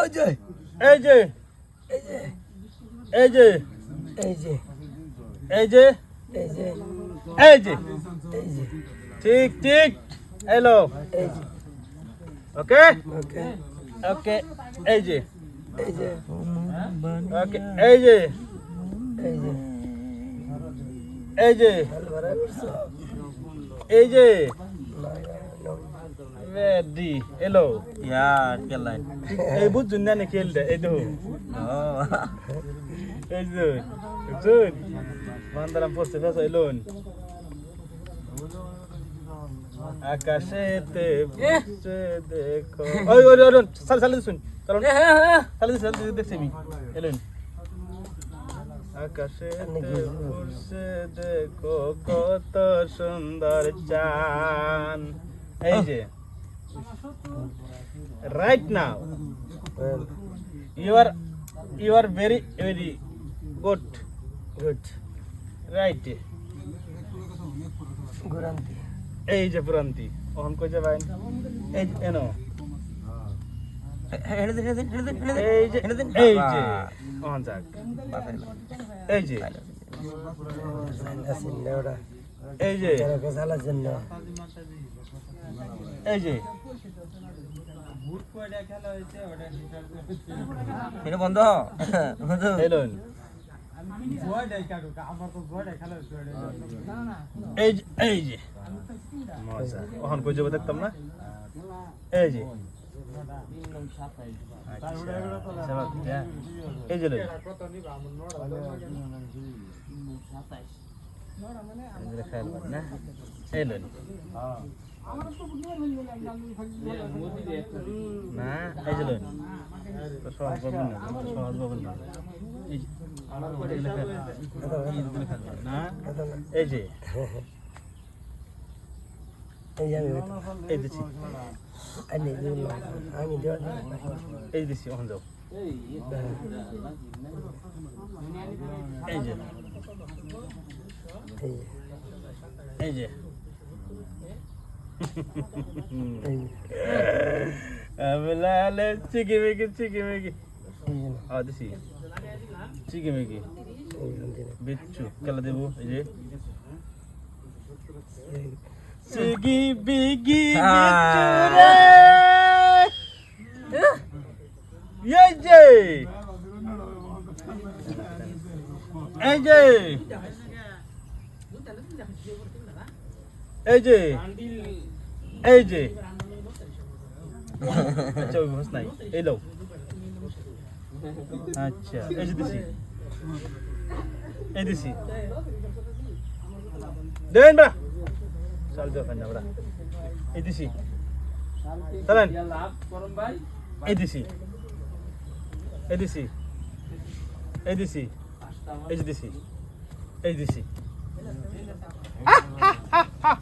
ওই যে এই যে এই যে এই যে এই যে এই যে এই যে। এই যে। ঠিক ঠিক হ্যালো এই যে। ওকে ওকে ওকে এই যে। এই যে। ওকে এই যে। এই যে। এই যে। এই যে। আকাশে দেখো কত সুন্দর চান এই যে right now you are you are very very good good right গুরান্তি এই যে পুরান্তি অহন কই যা ভাই এই এনো এই যে এই যে অহন যাক এই যে এই যে। এই যে। এটা বন্ধ এই যে এই যে। মজা। ওহন কই যাবে দেখতাম না? এই যে। আচ্ছা, এই যে লই। এই যে খেয়াল করেন না? এই নেন না, এই যে নেন সহজ পাবেন না সহজ পাবেন না। না? এই যে। এই দিছি। এই দিছি ওখান যাও। এই যে। এই যে। এই আবলালে চিকি মিকি চিকি মিকি এই যে আ দিছি। চিকি মিকি বিচ্ছু কেলা দেবো, এই যে। চিকি বিগি বিচ্ছু রে। এই যে। এই যে এই যে আচ্ছা ওই ঘোষ নাই এই লো আচ্ছা এই যে দিছি এই দিছি দেন বড়া চল যাও কান্না বড়া এই দিছি চলেন এই দিছি এই দিছি এই দিছি এই যে দিছি এই দিছি 啊好好好